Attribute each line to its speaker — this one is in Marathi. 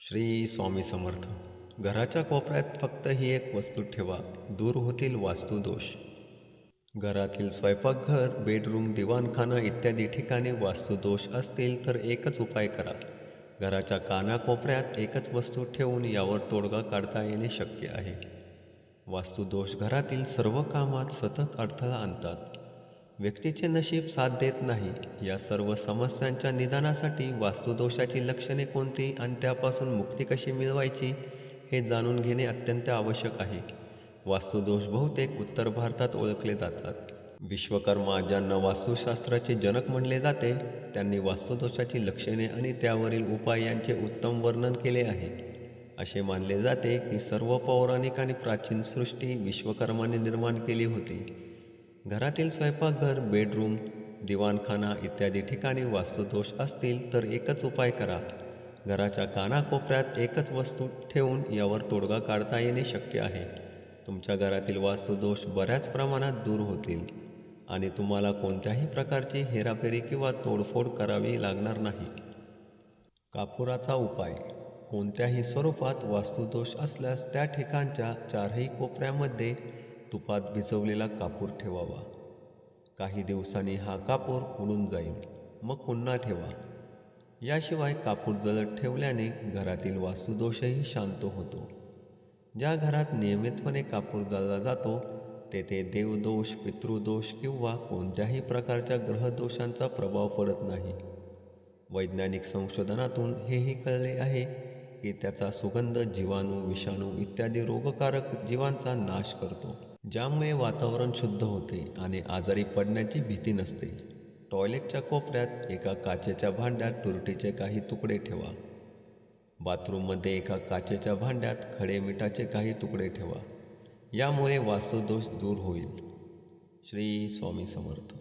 Speaker 1: श्री स्वामी समर्थ. घराच्या कोपऱ्यात फक्त ही एक वस्तू ठेवा दूर होतील वास्तुदोष. घरातील स्वयंपाकघर बेडरूम दिवाणखाना इत्यादी ठिकाणी वास्तुदोष असतील तर एकच उपाय करा. घराच्या कानाकोपऱ्यात एकच वस्तू ठेवून यावर तोडगा काढता येणे शक्य आहे. वास्तुदोष घरातील सर्व कामात सतत अडथळा आणतात. व्यक्तीचे नशीब साथ देत नाही. या सर्व समस्यांच्या निदानासाठी वास्तुदोषाची लक्षणे कोणती आणि त्यापासून मुक्ती कशी मिळवायची हे जाणून घेणे अत्यंत आवश्यक आहे. वास्तुदोष बहुतेक उत्तर भारतात ओळखले जातात. विश्वकर्मा ज्यांना वास्तुशास्त्राचे जनक म्हणले जाते त्यांनी वास्तुदोषाची लक्षणे आणि त्यावरील उपाय यांचे उत्तम वर्णन केले आहे. असे मानले जाते की सर्व पौराणिक आणि प्राचीन सृष्टी विश्वकर्माने निर्माण केली होती. घरातील स्वयंपाकघर बेडरूम दिवाणखाना इत्यादी ठिकाणी वास्तुदोष असतील तर एकच उपाय करा. घराच्या कानाकोपऱ्यात एकच वस्तू ठेवून यावर तोडगा काढता येणे शक्य आहे. तुमच्या घरातील वास्तुदोष बऱ्याच प्रमाणात दूर होतील आणि तुम्हाला कोणत्याही प्रकारची हेराफेरी किंवा तोडफोड करावी लागणार नाही. कापुराचा उपाय. कोणत्याही स्वरूपात वास्तुदोष असल्यास त्या ठिकाणच्या चारही कोपऱ्यामध्ये तुपात भिजवलेला कापूर ठेवावा. काही दिवसांनी हा कापूर उडून जाईल. मग पुन्हा ठेवा. याशिवाय कापूर जळत ठेवल्याने घरातील वास्तुदोषही शांत होतो. ज्या घरात नियमितपणे कापूर जाळला जातो तेथे देवदोष पितृदोष किंवा कोणत्याही प्रकारच्या ग्रहदोषांचा प्रभाव पडत नाही. वैज्ञानिक संशोधनातून हेही कळले आहे की त्याचा सुगंध जीवाणू विषाणू इत्यादी रोगकारक जीवांचा नाश करतो. ज्यामुळे वातावरण शुद्ध होते आणि आजारी पडण्याची भीती नसते. टॉयलेटच्या कोपऱ्यात एका काचेच्या भांड्यात तुरटीचे काही तुकडे ठेवा. बाथरूममध्ये एका काचेच्या भांड्यात खडे मिठाचे काही तुकडे ठेवा. यामुळे वास्तुदोष दूर होईल. श्री स्वामी समर्थ.